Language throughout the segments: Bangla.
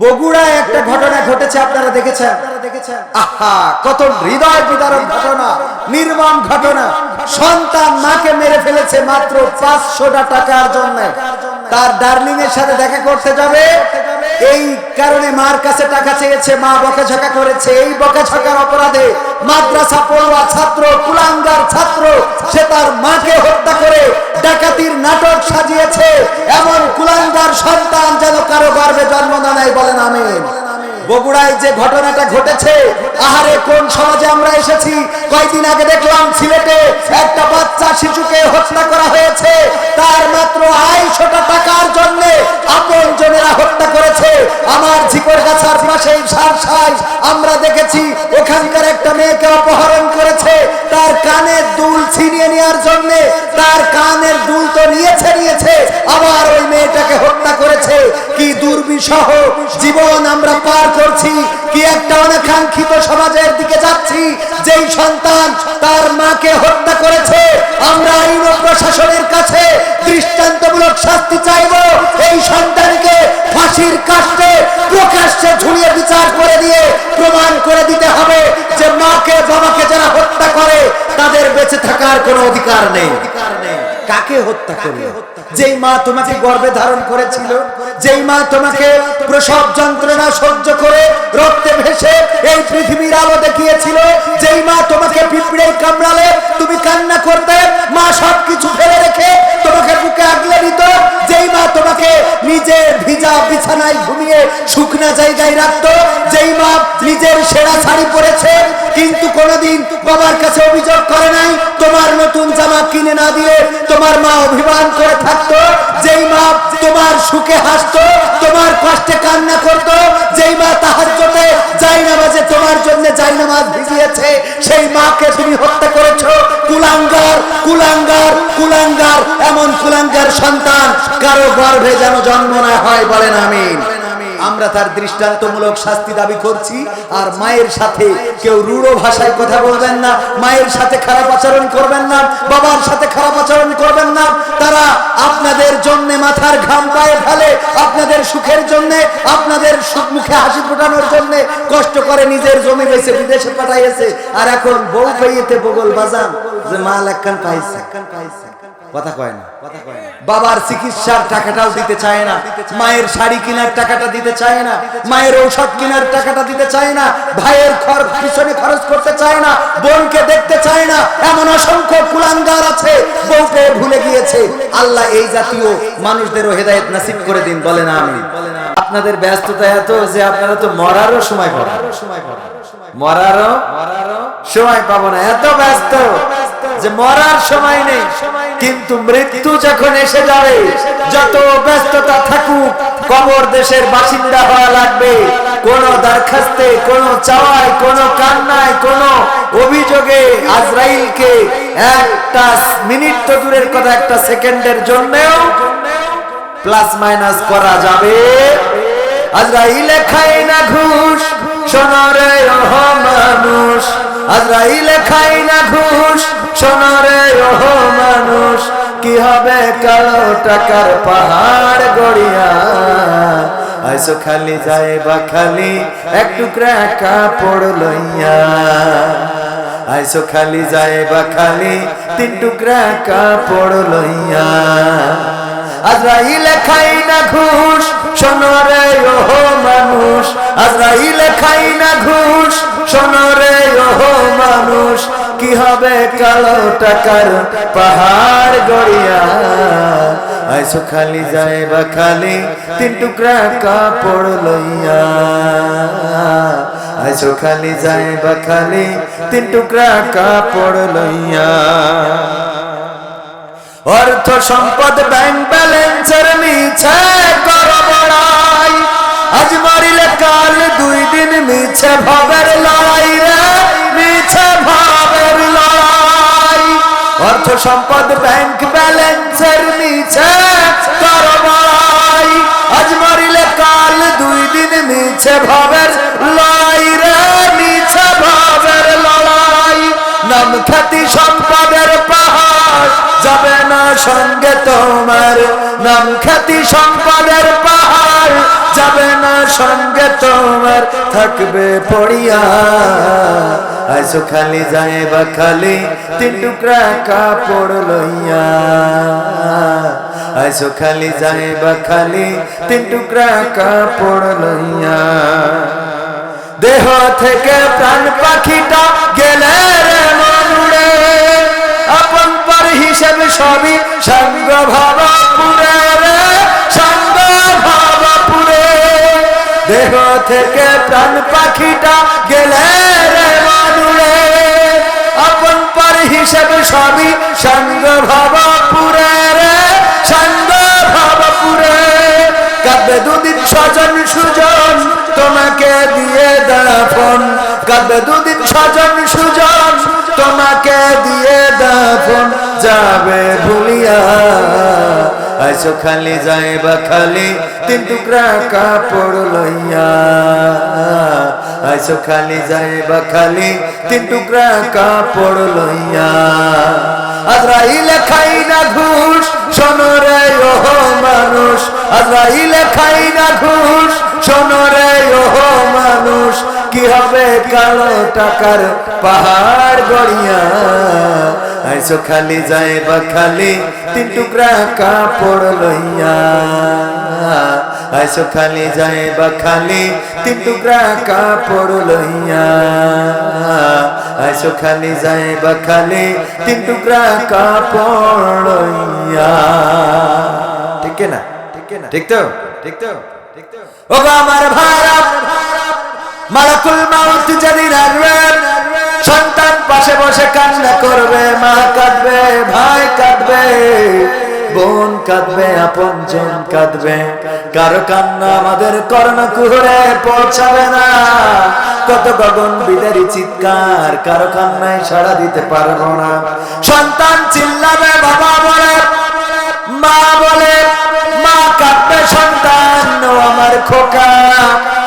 বগুড়ায় একটা ঘটনা ঘটেছে, আপনারা দেখেছেন? আহা, কত হৃদয় বিদারক ঘটনা, নির্মম ঘটনা। সন্তান মাকে মেরে ফেলেছে মাত্র পাঁচশোটা টাকার জন্য। তার ডার্লিং এর সাথে দেখা করতে যাবে। এই কারণে মার কাছে টাকা চেয়েছে, মা বকাঝকা করেছে। এই বকাঝকার অপরাধে মাদ্রাসা পড়ুয়া ছাত্র, কুলাঙ্গার ছাত্র, সে তার মাকে হত্যা করে ডাকাতির নাটক সাজিয়েছে। এমন কুলাঙ্গার সন্তান যেন কারও গর্বে জন্ম না নেয় বলেন আমিন। বগুড়ায় যে ঘটনাটা ঘটেছে, আহারে কোন সমাজে আমরা এসেছি? কয়েকদিন আগে দেখলাম সিলেটে একটা বাচ্চা শিশুকে হত্যা করা হয়েছে। আমরা দেখেছি ওখানকার একটা মেয়েকে অপহরণ করেছে। তার কানের দুল ছিনিয়ে নেওয়ার জন্য, তার কানের দুল তো নিয়েছে নিয়েছে, আবার ওই মেয়েটাকে হত্যা করেছে কি দুর্বিষহ জীবন আমরা পার করছি। কি একটা অনাকাঙ্ক্ষিত সমাজের দিকে যাচ্ছি? যেই সন্তান তার মাকে হত্যা করেছে, আমরা আইন প্রশাসনের কাছে দৃষ্টান্তমূলক শাস্তি চাইব। এই সন্তানকে ফাঁসির কাষ্টে প্রকাশ্যে ঝুলিয়ে বিচার করে দিয়ে প্রমাণ করে দিতে হবে যে মাকে, বাবাকে যারা হত্যা করে, তাদের বেঁচে থাকার কোনো অধিকার নেই অধিকার নেই। কাকে হত্যা করে যেই মা তোমাকে গর্ভে ধারণ করেছিল যেই মা তোমাকে প্রসব যন্ত্রণা সহ্য করে রক্তে ভেসে এই পৃথিবীর আলো দেখিয়েছিল যেই মা তোমাকে পিঁপড়ে কামড়ালে তুমি কান্না করতে মা সবকিছু ফেলে রেখে তোমাকে বুকে আগলে নিত নিজের ভিজা বিছানায় ঘুমিয়ে শুকনা জায়গায় রাখত। যেই মা নিজের সেরা শাড়ি পরেছে, কিন্তু কোনোদিন বাবার কাছে অভিযোগ করে নাই, তোমার নতুন জামা কিনে না দিয়ে তোমার মা অভিমান করে থাকতো। যেই মা তোমার সুখে হাসতো, তোমার যাই নামাজ ভিজিয়েছে, সেই মাকে তুমি হত্যা করেছ। কুলাঙ্গার কুলাঙ্গার কুলাঙ্গার, এমন কুলাঙ্গার সন্তান কারও গর্ভে যেন জন্ম না হয় বলেন আমিন। আমরা তার দৃষ্টান্তমূলক শাস্তি দাবি করছি, আর মায়ের সাথে কেউ রূঢ় ভাষায় কথা বলবেন না, মায়ের সাথে খারাপ আচরণ করবেন না, বাবার সাথে খারাপ আচরণ করবেন না। তারা আপনাদের জন্য মাথার ঘাম পায়ে ফেলে, আপনাদের সুখের জন্য, আপনাদের সুখ মুখে হাসি ফোটানোর জন্য কষ্ট করে নিজের জমি বেছে বিদেশে পাঠাইছে আর এখন বউ পেয়েতে বগল বাজান। যে মাল একখান পাইছে। কথা কয় না না। বাবার চিকিৎসার টাকাটাও দিতে চায় না, মায়ের শাড়ি কেনার টাকাটা দিতে চায় না, মায়ের ঔষধ কেনার টাকাটা দিতে চায় না, ভাইয়ের খর পিছনে খরচ করতে চায় না, বোনকে দেখতে চায় না, এমন অসংখ্য কুলাঙ্গার আছে, বউকে ভুলে গিয়েছে। আল্লাহ এই জাতীয় মানুষদেরও হেদায়েত নাসিব করে দিন, বলেন আমি আপনাদের ব্যস্ততা এত যে আপনারা তো মরারও সময় পাবেন মরারও সময় পাবো না। এত ব্যস্ত যে মরার সময় নেই কিন্তু মৃত্যু যখন এসে যাবে যত ব্যস্ততা থাকুক কবর দেশের বাসিন্দা হওয়া লাগবে। কোন দরখাস্তে কোন চাওয়ায় কোন কান্নায় কোন অভিযোগে আজরাইলকে একটা মিনিট তো দূরের কথা একটা সেকেন্ডের জন্যও প্লাস মাইনাস করা যাবে। আজরাইলে খায় না ঘুষ সোনরে মানুষ। আজরাইলে খায় না ঘুষ। মানুষ। কি হবে কালো টাকার পাহাড় গড়িয়া? আইসো খালি যায় বা খালি, এক টুকরা কাপড় লইয়া। আইসো খালি যায় বা খালি, তিন টুকরা কাপড় লইয়া। আজরাইলে খাই না ঘুষ। সোনরে ওহো মানুষ। আজরাইলে কি হবে কালো টাকার পাহাড় গড়িয়া। আইসো খালি যায় বা খালি তিন টুকরা কাপড় লইয়া। আইসো খালি যায় বা খালি তিন টুকরা কাপড় লইয়া। অর্থ সম্পদ ব্যাংক ব্যালেন্সের মিছে কর আজ মরিলে কাল দুই দিন মিছে ভাবের লড়াই রে, মিছে লড়াই অর্থ সম্পদ ব্যাংক ব্যালেন্সের মিছে কর বড়াই আজ মরিলে কাল দুই দিন মিছে ভাবের লড়াই রে, মিছে ভাবের লড়াই। নাম খ্যাতি সম্পদের পাহাড়, যাবে না সঙ্গে তোমার। নাম খ্যাতি সম্পদের সঙ্গে তোমার থাকবে পড়িয়া। আইসো খালি যায় বা খালি তিন টুকরা কাপড় লইয়া। আইসো খালি যায় বা খালি তিন টুকরা কাপড় লইয়া। দেহ থেকে প্রাণ পাখিটা গেলে আপন পর হিসেবে সবই সঙ্গ ভাব দেহ থেকে প্রাণ পাখিটা গেলে রে মানুরে আপন পর হিসেবে সবই সঙ্গ ভাব পুরে রে সঙ্গ ভাব পুরে দুদিন তোমাকে দিয়ে দাফন, কাঁদবে দুদিন স্বজন সুজন। তোমাকে দিয়ে দাফন, যাবে ভুলিয়া। আইসো খালি যাইবা খালি, তিন টুকরা কাপড় লইয়া। আইসো খালি যাইবা খালি, তিন টুকরা কাপড় লইয়া। আজরাইলে খাই না ঘুষ, শোনো রে ও মানুষ, আজরাইলে খাই না ঘুষ শোনো রে ও মানুষ, কি হবে কালো টাকার পাহাড় গড়িয়া? আইসো খালি যায় বা খালি তিন টুকরা কাপড় লইয়া। আইসো খালি যায় বা খালি তিন টুকরা কাপড় লইয়া। আইসো খালি যায় বা খালি তিন টুকরা কাপড় লইয়া। ঠিক না ঠিক তো? ঠিক তো? সন্তান পাশে বসে কান্না করবে, মা কাঁদবে, ভাই কাঁদবে, বোন কাঁদবে, আপন জন কাঁদবে। কারও কান্না আমাদের কর্ণ কুহরে পৌঁছাবে না। কত গগন বিদারি চিৎকার, কারও কান্নায় সাড়া দিতে পারব না। সন্তান চিল্লাবে খোকা,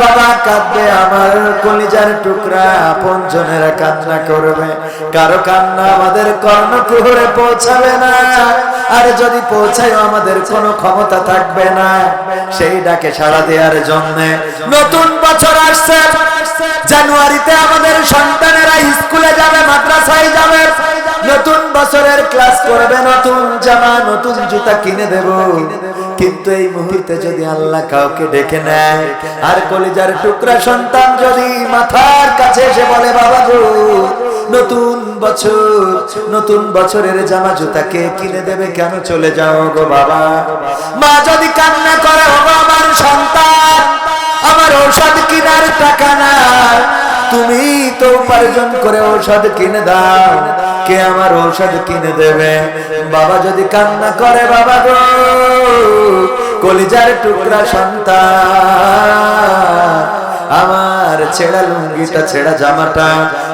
বাবা কাঁদবে, আমার কলিজার টুকরা আপন জনেরা কান্না করবে। কারও কান্না আমাদের কর্ণকুহরে পৌঁছাবে না, আর যদি পৌঁছায় আমাদের কোনো ক্ষমতা থাকবে না, সেই ডাকে সাড়া দেওয়ার জন্য নতুন বছর আসছে। জানুয়ারিতে আমাদের সন্তানেরা স্কুলে যাবে, মাদ্রাসায় যাবে। ক্লাস করবে, নতুন জামা, নতুন জুতা কিনে দেব। কিন্তু এই মুহূর্তে যদি আল্লাহ কাউকে ডেকে নেয়, আর কলিজার টুকরা সন্তান যদি মাথার কাছে এসে বলে, বাবা গো, নতুন বছর, নতুন বছরের জামা, জুতা কে কিনে দেবে, কেন চলে যাও গো বাবা? মা যদি কান্না করে, ও আমার সন্তান, আমার ঔষধ কিনার টাকা না তুমি তো উপার্জন করে ঔষধ কিনে দাও। কে আমার ঔষধ কিনে দেবে? বাবা যদি কান্না করে, বাবা গো, কলিজার টুকরা সন্তান, আমার ছেঁড়া লুঙ্গিটা, ছেঁড়া জামাটা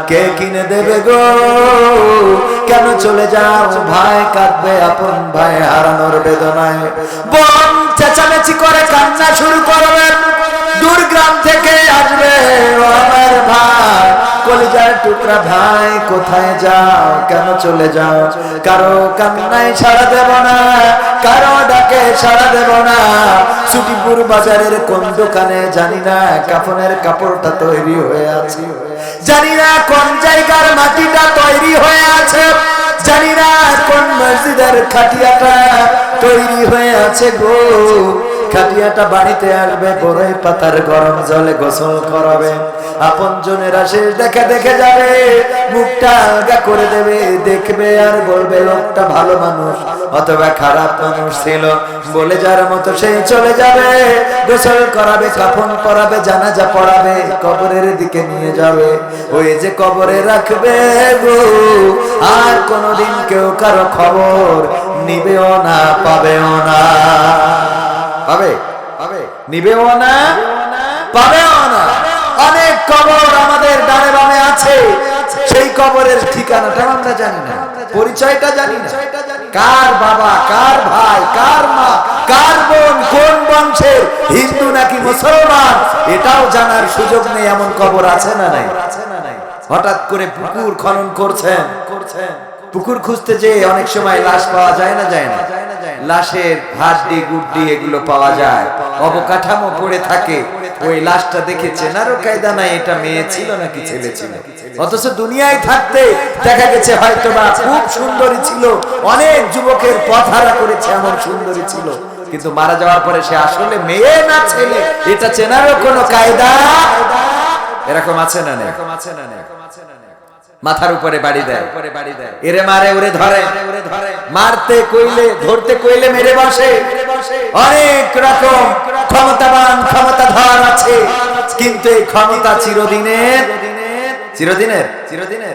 কে কিনে দেবে গো? কেন চলে যাও? ভাই কাঁদবে, আপন ভাই হারানোর বেদনায়। বোন চেঁচামেচি করে, কান্না শুরু করবে দূর গ্রাম থেকে আসবে আমার ভাই। কলিজার টুকরা ভাই, কোথায় যাও? কেন চলে যাও? কারও কান্নায় সাড়া দেব না, কারও ডাকে সাড়া দেব না। সুটিপুর বাজারের কোন দোকানে জানি না, কাফনের কাপড়টা তৈরি হয়ে আছে। জানি না কোন জায়গার মাটিটা তৈরি হয়ে আছে। জানি না কোন মসজিদের খাটিয়াটা তৈরি হয়ে আছে গো। খাটিয়াটা বাড়িতে আসবে বড়ই পাতার গরম জলে গোসল করাবে। আপন জনেরা শেষ দেখে দেখে যাবে, মুখটা আলগা করে দেবে, দেখবে আর বলবে, লোকটা ভালো মানুষ, অথবা খারাপ মানুষ ছিল। বলে যার মতো সেই চলে যাবে, গোসল করাবে, কাফন পরাবে, জানাজা পড়াবে, কবরের দিকে নিয়ে যাবে। ওই যে কবরে রাখবে গো, আর কোনোদিন কেউ কারও খবর নিবেও না, পাবেও না। পাবে? নিবেও না? পাবেও না? অনেক কবর আমাদের ডানে বামে আছে। সেই কবরের ঠিকানাটা আমরা জানি না। পরিচয়টা জানি না। কার বাবা কার ভাই কার মা কার বোন কোন বংশের? হিন্দু নাকি মুসলমান? এটাও জানার সুযোগ নেই এমন কবর আছে না নাই? হঠাৎ করে পুকুর খনন করছেন। করছেন। পুকুর খুঁজতে যে অনেক সময় লাশ পাওয়া যায় না যায় না। লাশের হাড্ডি, গুড্ডি এগুলো পাওয়া যায়। অবকাঠামো পড়ে থাকে। ওই লাশটা দেখে চেনারও কায়দা নাই, এটা মেয়ে ছিল নাকি ছেলে ছিল? অথচ দুনিয়ায় থাকতে দেখা গেছে হয়তো বা খুব সুন্দরী ছিল। অনেক যুবকের পথহারা করেছে, এমন সুন্দরী ছিল। কিন্তু মারা যাওয়ার পরে সে আসলে মেয়ে না ছেলে? এটা চেনারও কোনো কায়দা? এরকম আছে না নেই? এরকম আছে না মাথার উপরে বাড়ি দেয়। এরে মারে ওরে ধরে। মারতে কইলে ধরতে কইলে মেরে বসে। অনেক রকম ক্ষমতাবান ক্ষমতাধর আছে। কিন্তু এই ক্ষমতা চিরদিনের। চিরদিনের? চিরদিনের।